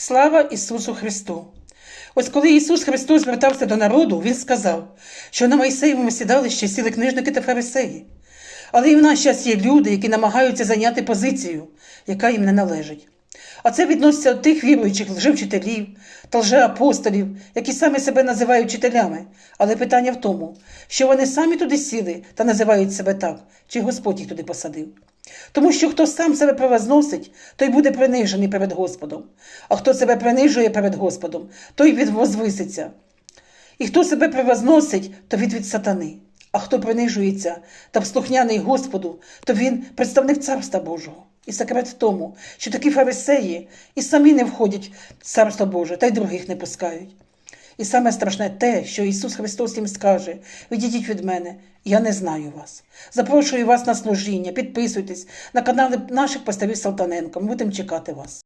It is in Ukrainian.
Слава Ісусу Христу! Ось коли Ісус Христос звертався до народу, Він сказав, що на Мойсеєвому сідалищі сіли книжники та фарисеї. Але і в наш час є люди, які намагаються зайняти позицію, яка їм не належить. А це відноситься до тих віруючих лжевчителів та лжеапостолів, які самі себе називають вчителями. Але питання в тому, що вони самі туди сіли та називають себе так, чи Господь їх туди посадив. Тому що хто сам себе превозносить, той буде принижений перед Господом. А хто себе принижує перед Господом, той відвозвиситься. І хто себе превозносить, то від від сатани. А хто принижується та вслухняний Господу, то він представник Царства Божого. І секрет в тому, що такі фарисеї і самі не входять в Царство Боже, та й других не пускають. І саме страшне те, що Ісус Христос їм скаже: відійдіть від мене, я не знаю вас. Запрошую вас на служіння, підписуйтесь на канали наших пасторів Салтаненко. Ми будемо чекати вас.